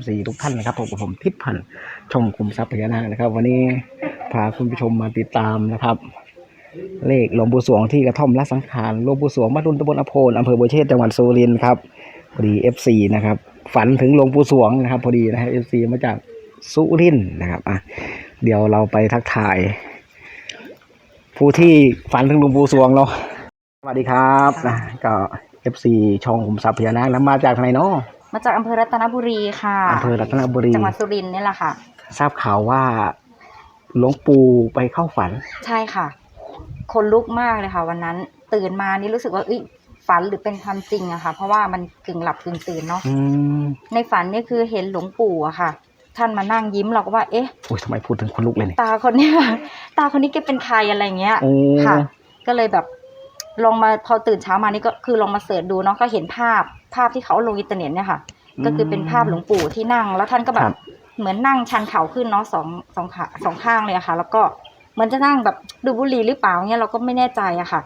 FC ทุกท่านนะครับผมกับผมทิพย์พันธ์ชมคุมทรัพย์พญานาคนะครับ วันนี้พาคุณผู้ชมมาติดตามนะครับ เลขหลวงปู่สวงที่กระท่อมละสังขารหลวงปู่สวงบ้านรุนตำบลอโพนอำเภอบัวเชษจังหวัดสุรินทร์ครับพอดี FC นะครับฝันถึงหลวงปู่สวงนะครับ พอดีนะฮะ FC มาจากสุรินทร์นะครับอะเดี๋ยวเราไปทักทาย ผู้ที่ฝันถึงหลวงปู่สวงเนาะสวัสดีครับนะก็ FC ช่องคุมทรัพย์พญานาคแล้วมาจากทางไหนเนาะ มาจากอำเภอรัตนบุรีค่ะอำเภอรัตนบุรีจังหวัดสุรินทร์นี่แหละค่ะ ทราบข่าวว่าหลวงปู่ไปเข้าฝัน ใช่ค่ะ คนลุกมากเลยค่ะ วันนั้น ตื่นมานี่รู้สึกว่าเอ้ยฝันหรือเป็นความจริงอะค่ะ เพราะว่ามันกึ่งหลับกึ่งตื่นเนาะอืมในฝันนี่คือเห็นหลวงปู่อะค่ะ ท่านมานั่งยิ้มเราก็ว่า เอ๊ะโอ้ยทำไมพูดถึงคนลุกเลยเนี่ยตาคนเนี้ยตาคนนี้แกเป็นใครอะไรเงี้ยโอ้ค่ะ ก็เลยแบบลองมาพอตื่นเช้ามานี่ก็คือลองมาเสิร์ชดูเนาะก็เห็นภาพ ภาพที่เขาลงอินเทอร์เน็ตเนี่ยค่ะ ก็คือเป็นภาพหลวงปู่ที่นั่ง แล้วท่านก็แบครับบเหมือนนั่งชันเข่าขึ้นเนาะสองสองขาสองข้างเลยอะค่ะ แล้วก็เหมือนจะนั่งแบบดูบุหรี่หรือเปล่าเนี่ยเราก็ไม่แน่ใจอะค่ะ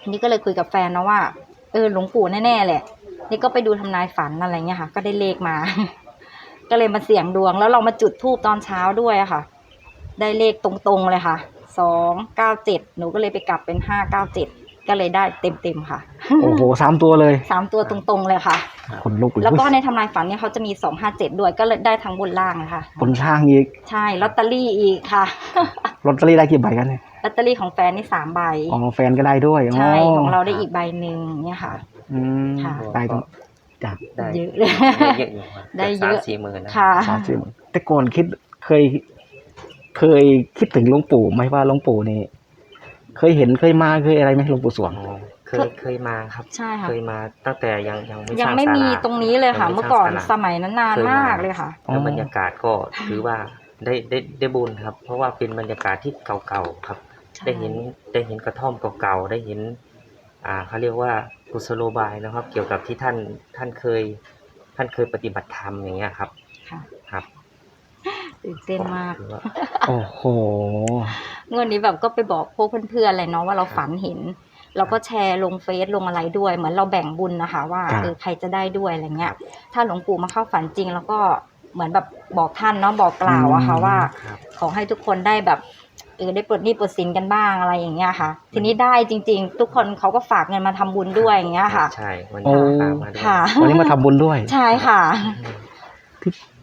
ทีนี้ก็เลยคุยกับแฟนนะว่าเออหลวงปู่แน่ๆแหละ นี่ก็ไปดูทำนายฝันอะไรเงี้ยค่ะ ก็ได้เลขมา ก็เลยมาเสี่ยงดวง แล้วเรามาจุดธูปตอนเช้าด้วยอะค่ะ ได้เลขตรงๆเลยค่ะสองเก้าเจ็ดหนูก็เลยไปกลับเป็นห้าเก้าเจ็ด ก็เลยได้เต็มๆค่ะ โอ้โหสามตัวเลยสามตัวตรงๆเลยค่ะ คนลุกเลยแล้วก็อุ๊ยในทำนายฝันเนี่ยเขาจะมีสองห้าเจ็ดด้วยก็เลยได้ทั้งบนล่างเลยค่ะบนช่างอีกใช่ลอตเตอรี่อีกค่ะ ลอตเตอรี่ได้กี่ใบกันเนี่ยลอตเตอรี่ของแฟนนี่สามใบอ๋อแฟนก็ได้ด้วยใช่ของเราได้อีกใบหนึ่งเนี่ยค่ะ อืมค่ะ ได้ต้องจากได้เยอะเลย ได้เยอะอยู่ครับได้เยอะ สามสี่หมื่นนะค่ะ สามสิบแต่ก่อนคิดเคย เคยคิดถึงหลวงปู่ไหมว่าหลวงปู่นี่ เคยเห็นเคยมาเคยอะไรไหมหลวงปู่สวง อ๋อเคยเคยมาครับ ใช่ค่ะ เคยมาตั้งแต่ยังยังไม่ยังสร้างไม่ศามีลา ตรงนี้เลยค่ะ ยังไม่เมื่อก่อนสร้างศาลา สมัยนั้นนานเคยมามากเลยค่ะ อ๋อ แล้วบรรยากาศก็ถือว่าได้ได้ได้บุญครับ เพราะว่าเป็นบรรยากาศที่เก่าๆครับ ได้เห็นได้เห็นกระท่อมเก่าๆได้เห็น อ่าเขาเรียกว่ากุศโลบายนะครับ เกี่ยวกับที่ท่านท่านเคย ท่านเคยปฏิบัติธรรมอย่างเงี้ยครับค่ะ ครับ ตื่นเต้นมากถือว่าโอ้โหงวดนี้แบบก็ไปบอกพวกเพื่อนๆอะไรเนาะว่าเราฝันเห็น เราก็แชร์ลงเฟซลงอะไรด้วย เหมือนเราแบ่งบุญนะคะ ว่าครับเออใครจะได้ด้วยอะไรเงี้ย ถ้าหลวงปู่มาเข้าฝันจริง แล้วก็เหมือนแบบบอกท่านเนาะบอกกล่าวอะค่ะว่าครับขอให้ทุกคนได้แบบเออได้ปลดหนี้ปลดสินกันบ้างอะไรอย่างเงี้ยค่ะ ทีนี้ได้จริง ๆ ทุกคนเขาก็ฝากเงินมาทำบุญด้วยอย่างเงี้ยค่ะ ใช่วันโอ้นี้ตามมาด้วยค่ะวันนี้มาทำบุญด้วย ใช่ค่ะ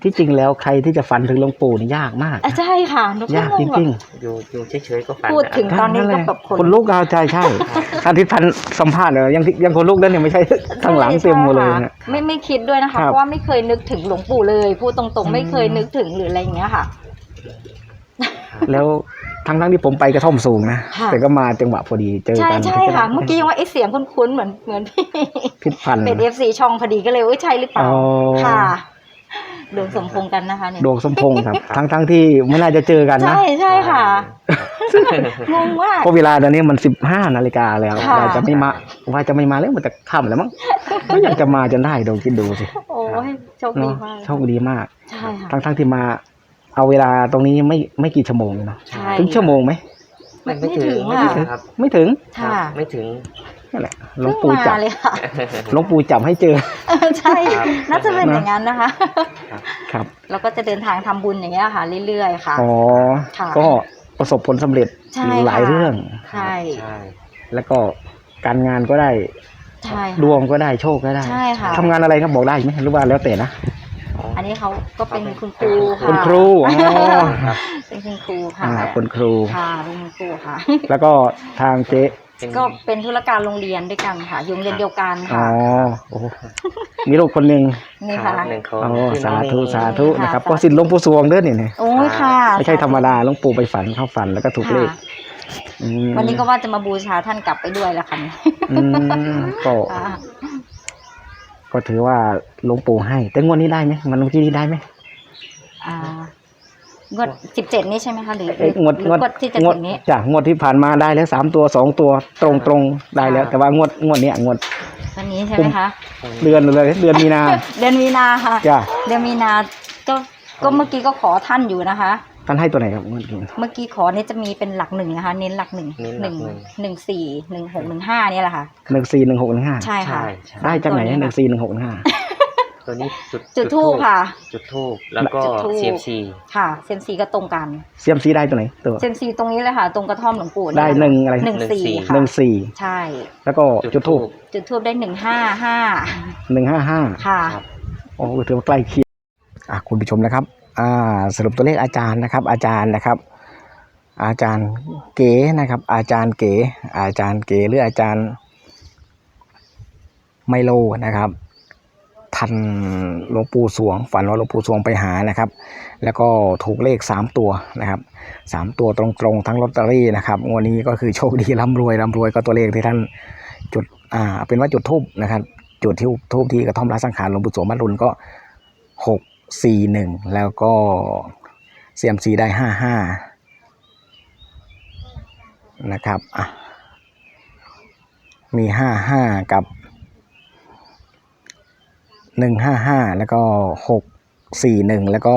ที่ที่จริงแล้วใครที่จะฝันถึงหลวงปู่นี่ยากมากอะใช่ค่ะหนูก็ยากงจงแบบริงอยู่อยู่เฉยๆก็ฝันพูดถึงะตอนนี้ก็แบบๆคนลุกเอาใจใช่ ท่านที่พันสัมภาษณ์เนี่ยยังยังคนลุกแล้วเนี่ยไม่ใช่ ข้างหลังเต็มหมดเลยใช่เนี่ยค่ะไม่ไม่คิดด้วยนะครัคะบเพราะว่าไม่เคยนึกถึงหลวงปู่เลยพูดตรงอืม ๆ ไม่เคยนึกถึงหรืออะไรอย่างเงี้ยค่ะ แล้วทั้งทั้งๆที่ผมไปกระท่อมสูงนะค่ะ แต่ก็มาจังหวะพอดีเจอใช่กันใช่ค่ะ เมื่อกี้ยังว่าไอ้เสียงคุ้นๆเหมือนเหมือนพี่พิษพันธ์ เป็นเอฟซีช่องพอดีก็เลยเอ้ยใช่หรือเปล่าอ๋อ ค่ะ ดวงสมพงษ์กันนะคะเนี่ย ดวงสมพงษ์ครับ ทั้งทั้งๆที่ไม่น่าจะเจอกันนะ ใช่ใช่ค่ะงงมากเพราะเวลาตอนนี้มันสิบห้านาฬิกาแล้วค่ะ ว่าจะไม่มาว่าจะไม่มาแล้วมันจะค่ำแล้วมั้งก็ยังจะมาจนได้ดูคิดดูสิโอ้ยโชคดีเนาะมากโชคดีมาก ใช่ค่ะ ทั้งทั้งๆที่มา เอาเวลาตรงนี้ไม่ไม่กี่ชั่วโมงเนาะใช่ ถึงชั่วโมงไหมไม่ไม่ไม่ถึถึงงไม่อะถึงครับ ไม่ถึง ค่ะครับไม่ถึง นั่นแหละหลวงเพิ่งปู่จับมาเลยค่ะ หลวงปู่จับให้เจอใช่ ครับ น่าจะเป็นอย่างนั้นนะคะ ครับเราก็จะเดินทางทำบุญอย่างเงี้ยค่ะ เรื่อยๆค่ะ อ๋อ ค่ะก็ประสบผลสำเร็จใช่หลายค่ะเรื่อง ใช่ ใช่แล้วก็การงานก็ได้ใช่ค่ะดวงก็ได้โชคก็ได้ใช่ค่ะ ทำงานอะไรครับบอกได้ไหมหรือว่าแล้วแต่นะอันนี้เขาก็เป็นคุณครูค่ะคุณครูอ๋อครับ เป็นคุณครูค่ะอ่าคุณครู ค่ะเป็นคุณครูค่ะ แล้วก็ทางเจ๊ เป็นก็เป็นธุรการโรงเรียนด้วยกันค่ะอยู่โรงเรียนเดียวกันอ๋อค่ะโอ้โหมีลูกคนหนึ่งนี่ครัค่ะบหนึ่งคน อ๋อที่สาน้องธุเมย์สาธุค่ะนะครับสาธุก็สิทธิ์หลวงปู่สวงเด้อนี่เนี่ยโอ้ยค่ะไม่ใช่ธรรมดาหลวงปู่ไปฝันเข้าฝันแล้วก็ถูกเลขค่ะอืมวันนี้ก็ว่าจะมาบูชาท่านกลับไปด้วยละค่ะเนี่ยอืมก็ค่ะก็ถือว่าหลวงปู่ให้ แต่งวดนี้ได้ไหมมันเมื่อกี้นี้ได้ไหมอ่า งวดสิบเจ็ดนี้ใช่ไหมคะหรือเอ้ยงวดหรืองวดงวดที่จะงวดถึงนี้ จ้ะงวดที่ผ่านมาได้แล้วสามตัวสองตัวตรงตรงๆได้แล้ว ค่ะ แต่ว่างวดงวดเนี้ยงวดวันนี้ใช่ไหมคะ เดือนเลยเดือนมีนาเดือนมีนาค่ะ จ้ะเดือนมีนาก็ก็เมื่อกี้ก็ขอท่านอยู่นะคะ ท่านให้ตัวไหนครับงวดนี้เมื่อกี้ขอเนี่ยจะมีเป็นหลักหนึ่งนะคะ เน้นหลักหนึ่งเน้นหหลันึ่กงหนึ่ง หนึ่งสี่หนึ่งหกหนึ่งห้าเนี่ยแหละค่ะ หนึ่งสี่หนึ่งหกหนึ่งห้าใช่ค่ะใช่ใช่ได้จากไหนตัวนี้หนึ่งสี่หนึ่งหกหนึ่งห้า ตัวนี้จุดจุดทูบค่ะ จุดทูบแล้วก็จุดธูป เซียมซีค่ะเซมซีก็ตรงกันเซียมซีได้ตัวไหนตัวเซมซีตรงนี้เลยค่ะ ตรงกระท่อมหลวงปู่ได้หนึ่งอะไรหนึ่งสี่ค่ะหนึ่งสี่ใช่ แล้วก็จุดทูบจุดทูบได้หนึ่งห้าห้าหนึ่งห้าห้า ค่ะ ครับ โอ้ถือว่าใกล้เคียงอะคุณผู้ชมนะครับอ่าสรุปตัวเลขอาจารย์นะครับ อาจารย์นะครับ อาจารย์เก๋นะครับ อาจารย์เก๋อาจารย์เก๋หรืออาจารย์ไมโลนะครับ ทันหลวงปู่สวง ฝันว่าหลวงปู่สวงไปหานะครับ แล้วก็ถูกเลขสามตัวนะครับสามตัวตรงๆทั้งลอตเตอรี่นะครับงวดนี้ก็คือโชคดีร่ำรวยร่ำรวยก็ตัวเลขที่ท่านจุดอ่าเป็นว่าจุดทูบนะครับ จุดที่ทูบที่กระท่อมรัสังขารหลวงปู่สวงมัดรุนก็หกสี่หนึ่งแล้วก็เซียมซีได้ห้าห้านะครับอะมีห้าห้ากับ หนึ่งห้าห้าแล้วก็หกสี่หนึ่งแล้วก็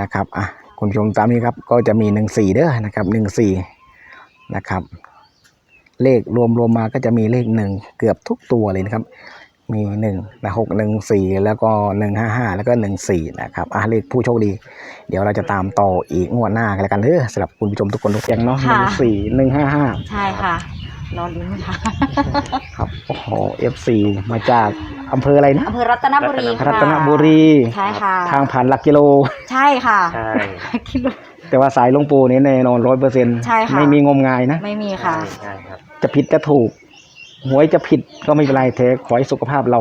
นะครับอะคุณผู้ชมตามนี้ครับก็จะมีหนึ่งสี่เด้อนะครับหนึ่งสี่นะครับ เลขรวมรวมมาก็จะมีเลขหนึ่งเกือบทุกตัวเลยนะครับ มีหนึ่งนะหกหนึ่งสี่แล้วก็หนึ่งห้าห้าแล้วก็หนึ่งสี่นะครับอะเลขผู้โชคดี เดี๋ยวเราจะตามต่ออีกงวดหน้ากันแล้วกันเด้อสำหรับคุณผู้ชมทุกคนทุกอย่างเนาะหค่ะนึ่งสี่หนึ่งห้าห้าใช่ค่ะรอลุ้นค่ะ ครับโอ้โหเอฟซีมาจาก อำเภออะไรนะอำเภอรัตนบุรีค่ะรัตนบุรีใช่ค่ะ ทางผ่านหลักกิโล ใช่ค่ะใช่คิดว่าแต่ว่าสายหลวงปูนี่แน่นอนร้อยเปอร์เซ็นต์ใช่ค่ะ ไม่มีงมงายนะ ไม่มีค่ะ ใช่ครับ จะผิดจะถูก หวยจะผิดก็ไม่เป็นไรเทขอให้สุขภาพเรา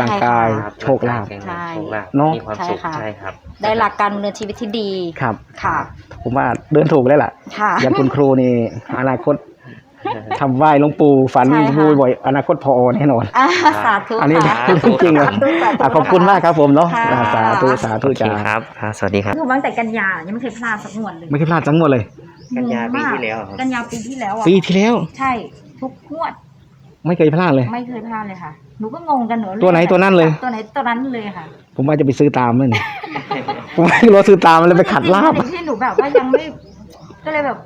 ร่างกายครับโชคลาภแข็งแรงใช่โชคลาภเนอะ มีความสุขใช่ค่ะ ใช่ครับ ได้หลักการดำเนินชีวิตที่ดีครับ ค่ะ ผมว่าเดินถูกแล้วล่ะ ค่ะ อย่างคุณครูนี่ อนาคต ทำไหว้หลวงปู่ฝันใช่ค่ะ บูบ่อยอนาคตพอแน่นอน อ่าสาธุอันนี้ค่ะ เรื่องจริงเลยสาธุสาธุอะขอบคุณมากครับผมเนาะค่ะ อ่าสาธุสาธุโอเคจ้าครับอ่าสวัสดีครับ คือตั้งแต่กันยายังไม่เคยพลาดสักงวดเลยไม่เคยพลาดทั้งหมดเลย กันยางงปีมที่แล้วครับ กันยาปีที่แล้วอะปีที่แล้ว ใช่ทุกงวดไม่เคยพลาดเลย ไม่เคยพลาดเลยค่ะหนูก็งงกันหนูตัวไหนตัวนั้นเลย ตัวไหนตัวนั้นเลยค่ะผมว่าจะไปซื้อตามเลยนี่ ผมไม่รู้ว่าซื้อตามมันเลยไปขัดลาบ จริงๆที่หนูแบบว่ายังไม่ ก็เลยแบบ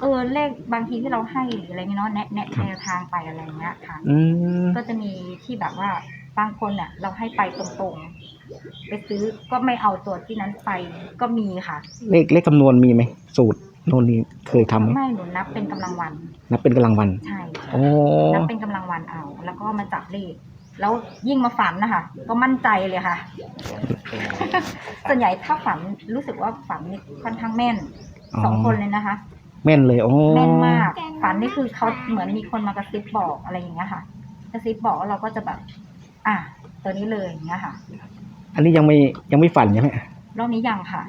เออเลขบางทีที่เราให้หรืออะไรเงี้ยเนาะแนะแนะแนวทางไปอะไรเงี้ยค่ะอืมก็จะมีที่แบบว่าบางคนอะ เราให้ไปตรงๆ ไปซื้อก็ไม่เอาตัวที่นั้นไปก็มีค่ะ เลขเลขคำนวณมีไหมสูตรโน่นนี่เคยทำไหมไม่หนูนับเป็นกำลังวัน นับเป็นกำลังวันใช่โอ้นับเป็นกำลังวันเอา แล้วก็มาจับเลข แล้วยิ่งมาฝันนะคะก็มั่นใจเลยค่ะ ส่วนใหญ่ถ้าฝันรู้สึกว่าฝันนี่ค่อนข้างแม่นสองคนเลยนะคะ แม่นเลยโอ้แม่นมาก ฝันนี่คือเขาเหมือนมีคนมากระซิบบอกอะไรอย่างเงี้ยค่ะกระซิบบอกแล้วเราก็จะแบบ อะตัวนี้เลยอย่างเงี้ยค่ะ อันนี้ยังไม่ยังไม่ฝันใช่ไหมรอบนี้ยังค่ะ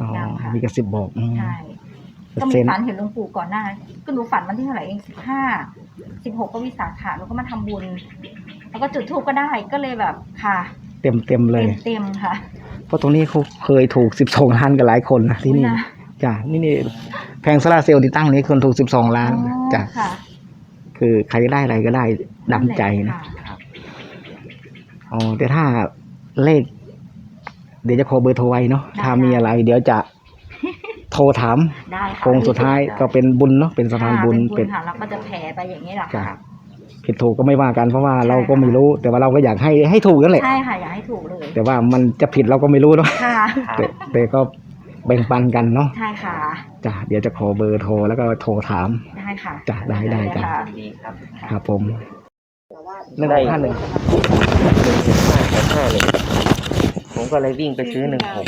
อ๋อยังค่ะมีกระสิบบอกอืมใช่เปอก็ร์มีเซ็นต์ฝันเห็นหลวงปู่ก่อนหน้านั้นก็หนูฝันวันที่เท่าไหร่เองสิบห้าสิบหกก็วิสาขะแล้วก็มาทำบุญ แล้วก็จุดธูปก็ได้ก็เลยแบบค่ะเต็มเต็มเลยเต็มเต็มๆค่ะเพราะตรงนี้เขาเคยถูกสิบสองล้านกันหลายคนนะที่นี่อุ๊ยนะจ้ะนี่นี่ แพงโซลาร์เซลล์ที่ตั้งนี้คนถูกสิบสองล้านอ๋อจ้ะค่ะคือใครได้อะไรก็ได้ดังใจนะค่อ๋อแต่ถ้าเลข เดี๋ยวจะขอเบอร์โทรไว้เนาะถ้ามีอะไร เดี๋ยวจะโทรถามได้ค่ะโค้งสุดท้ายก็เป็นบุญเนาะเป็นสะพานบุญเป็เป็นนค่ะแล้วก็จะแผ่ไปอย่างนี้แหละจ้ะค่ะผิดถูกก็ไม่ว่ากันเพราะว่าใช่เราก็ค่ะไม่รู้ แต่ว่าเราก็อยากให้ให้ถูกนั่นแหละใช่ค่ะอย่าให้ถูกเลย แต่ว่ามันจะผิดเราก็ไม่รู้เนาะค่ะแต่แต่ก็ แบ่งปันกันเนาะใช่ค่ะ จ้ะเดี๋ยวจะขอเบอร์โทรแล้วก็โทรถาม ได้ค่ะจ้ะได้ได้จ้ะ ค่ะดีครับครับผมหนึ่งห้าหนึ่งห้าเลย ผมก็เลยวิ่งไปซื้อหนึ่งหก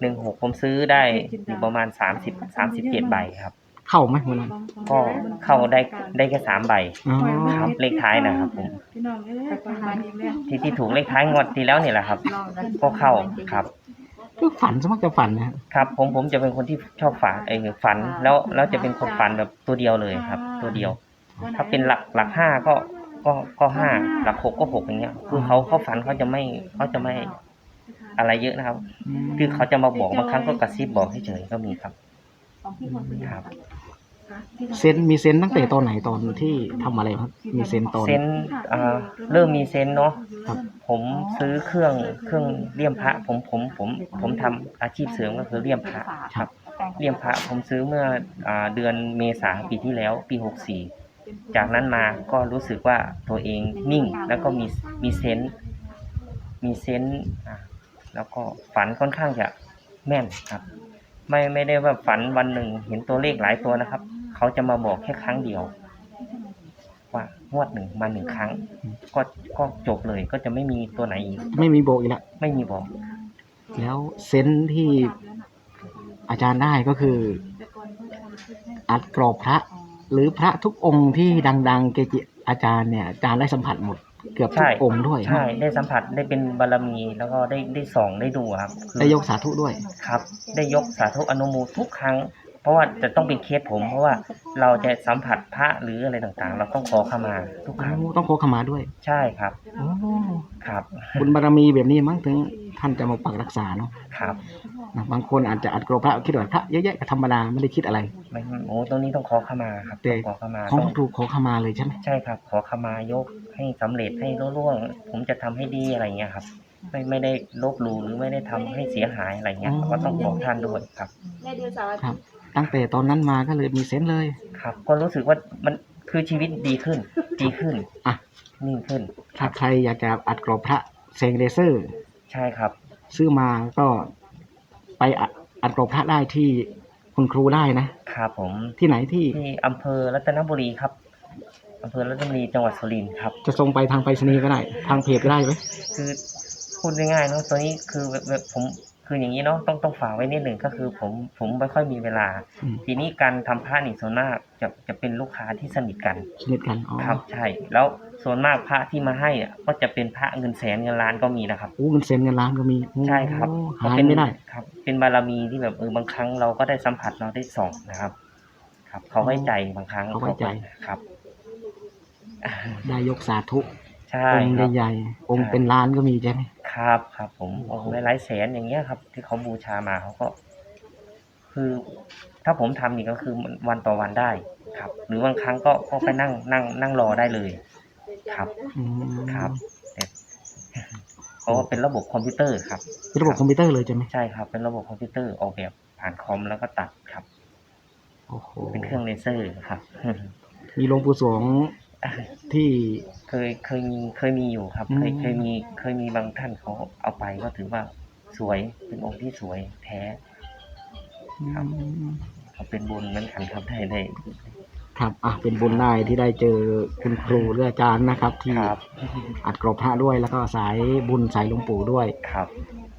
หนึ่งหกผมซื้อได้อยู่ประมาณสามสิบสามสิบเจ็ดใบครับ เข้าไหมวันนั้นก็เข้าได้ได้แค่สามใบ อ๋อครับเลขท้ายนะครับผม พี่น้องเอ้ยประหารอีกแล้วที่ที่ถูกเลขท้ายงวดที่แล้วนี่แหละครับ ก็เข้าครับ ก็ฝันสมักจะฝันนะครับ ผมผมจะเป็นคนที่ชอบฝันเออฝันแล้วแล้วจะเป็นคนฝันแบบตัวเดียวเลยครับ ตัวเดียว ถ้าเป็นหลักหลักห้าก็ก็ก็ห้าหลักหกก็หกอย่างเงี้ย คือเขาเขาฝันเขาจะไม่เขาจะไม่อะไรเยอะนะครับ คือเขาจะมาบอกบางครั้งก็กระซิบบอกเฉยๆก็มีครับครับเซนมีเซนตั้งแต่ตอนไหนตอนที่ทำอะไรครับมีเซนตอนเซนส์อ่าเริ่มมีเซนส์เนาะครับ ผมซื้อเครื่องเครื่องเลี่ยมพระ ผมผมผมผมทำอาชีพเสริมก็คือเลี่ยมพระครับ เลี่ยมพระผมซื้อเมื่ออาเดือนเมษาปีที่แล้วปีหกสี่จากนั้นมาก็รู้สึกว่าตัวเองนิ่งแล้วก็มีมีเซนส์มีเซนส์อ่าแล้วก็ฝันค่อนข้างจะแม่นครับ ไม่ไม่ได้ว่าฝันวันหนึ่งเห็นตัวเลขหลายตัวนะครับ เขาจะมาบอกแค่ครั้งเดียวว่า งวดหนึ่งมาหนึ่งครั้ง ก็ก็จบเลยก็จะไม่มีตัวไหนอีกไม่มีโบกอีกแล้วไม่มีบอก แล้วเซนส์ที่อาจารย์ได้ก็คือ อัดกรอบพระ หรือพระทุกองค์ที่ดัง ๆ เกจิอาจารย์เนี่ยอาจารย์ได้สัมผัสหมดเกือบทุใช่กองค์ด้วยใช่ได้สัมผัสได้เป็นบารมีแล้วก็ได้ได้ส่องได้ดูครับคือได้ยกสาธุด้วยครับ ได้ยกสาธุอนุโมทุกครั้ง เพราะว่าจะต้องเป็นเคสผม เพราะว่าเราจะสัมผัสพระหรืออะไรต่างๆ เราต้องขอขมาทุกครั้งโอ้ต้องขอขมาด้วยใช่ครับโอ้ครับบุญบารมีแบบนี้มั้งถึงท่านจะมาปักรักษาเนาะครับนะบางคนอาจจะอัดกรอบพระคิดว่าพระเยอะแยะก็ธรรมดาไม่ได้คิดอะไร ไม่โอ้ตรงนี้ต้องขอขมาครับแต่ต้องขอขมาของต้องถูกขอขมาเลยใช่ไหมใช่ครับ ขอขมายกให้สำเร็จให้รุ่ร่วง ผมจะทำให้ดีอะไรเงี้ยครับ ไม่ไม่ได้ลบหลู่หรือไม่ได้ทำให้เสียหายอะไรเงี้ยก็ต้องบอกท่านด้วยครับครับตั้ งแต่ตอนนั้นมาก็เลยมีเซนส์เลย ครับ ก็รู้สึกว่ามันคือชีวิตดีขึ้น ดีขึ้นอะ นิ่งขึ้น ถ้าใครอยากจะอัดกรอบพระเซงเลเซอร์ ใช่ครับ ซื้อมาก็ไปอัดอัดกรอบพระได้ที่คุณครูได้นะ ครับผมที่ไหนที่ที่อำเภอรัตนบุรีครับอำเภอรัตนบุรีจังหวัดสุรินทร์ครับ จะส่งไปทางไปรษณีย์ก็ได้ ทางเพจก็ได้ไหมคือพูดง่ายๆเนาะตัวนี้คือแบบแบบผม คืออย่างนี้เนาะต้องต้องฝากไว้นิดหนึ่งก็คือ ผมผมไม่ค่อยมีเวลา อืม ทีนี้การทำผ้านี่ส่วนมากจะจะเป็นลูกค้าที่สนิทกัน สนิทกันอ๋อครับใช่ แล้วส่วนมากพระที่มาให้อะก็จะเป็นพระเงินแสนเงินล้านก็มีนะครับ โอ้เงินเซนเงินล้านก็มีโอ้ใช่ครับหายก็เป็นไม่ได้ครับ เป็นบารมีที่แบบเออบางครั้งเราก็ได้สัมผัสเราได้ส่องนะครับ ครับ เขาไว้ใจบางครั้งเขาไว้ใจ ครับ ได้ยกสาธุ ใช่องค์ครับ ใหญ่ๆองค์ใช่เป็นล้านก็มีใช่ไหม ครับครับผมโอ้โอ้โหหลายๆแสนอย่างเงี้ยครับ ที่เขาบูชามาเขาก็ คือ ถ้าผมทำนี่ก็คือวันต่อวันได้ ครับ หรือบางครั้งก็ก็ไปนั่งนั่ง นั่งรอได้เลย ครับ อืมครับแต่เพราะว่าเป็นระบบคอมพิวเตอร์ครับ เป็นระบบคอมพิวเตอร์เลยใช่ไหมใช่ครับ เป็นระบบคอมพิวเตอร์ออกแบบผ่านคอมแล้วก็ตัดครับ โอ้โหเป็นเครื่องเลเซอร์ครับ มีหลวงปู่สวง ที่ เคยเคยมีเคยมีอยู่ครับ เคยอืม เคยมีเคยมีบางท่านเขาเอาไปก็ถือว่าสวยเป็นองค์ที่สวยแท้ครับเขาเป็นบุญเหมือนกันครับได้ได้ครับอะเป็นบุญได้ที่ได้เจอคุณครูหรืออาจารย์นะครับ ที่ครับอัดกรอบพระด้วยแล้วก็สายบุญสายหลวงปู่ด้วย ครับ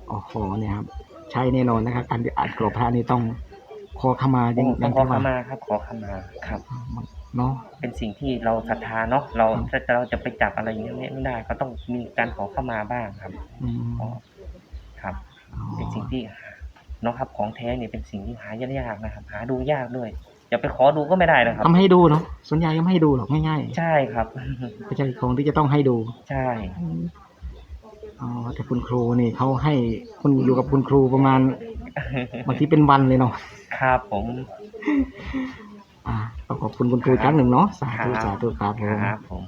โอ้โหเนี่ยครับ ใช่แน่นอนนะครับการอัดกรอบพระนี่ต้องขอขมาจริงต้องขอที่ขว่ามาครับขอขมาครับ เนาะเป็นสิ่งที่เราศรัทธาเนาะเราครับถ้าเราจะไปจับอะไรอย่างเงี้ยไม่ได้ก็ต้องมีการขอขมาบ้างครับอืมอ๋อครับเป็นสิ่งที่หาเนาะครับของแท้เนี่ยเป็นสิ่งที่หายากๆนะครับ หาดูยากด้วยอย่าไปขอดูก็ไม่ได้นะครับทำให้ดูเนาะส่วนใหญ่ก็ไม่ให้ดูหรอกง่ายใช่ครับๆไม่ใช่ของที่จะต้องให้ดู ใช่อ๋อแต่คุณครูนี่เขาให้คุณอยู่กับคุณครูประมาณบางทีเป็นวันเลยเนาะครับผม อ่าต้อง ขอบคุณคุณครูอีกครั้งหนึ่งเนาะสาธุครับสาธุครับผม ครับผม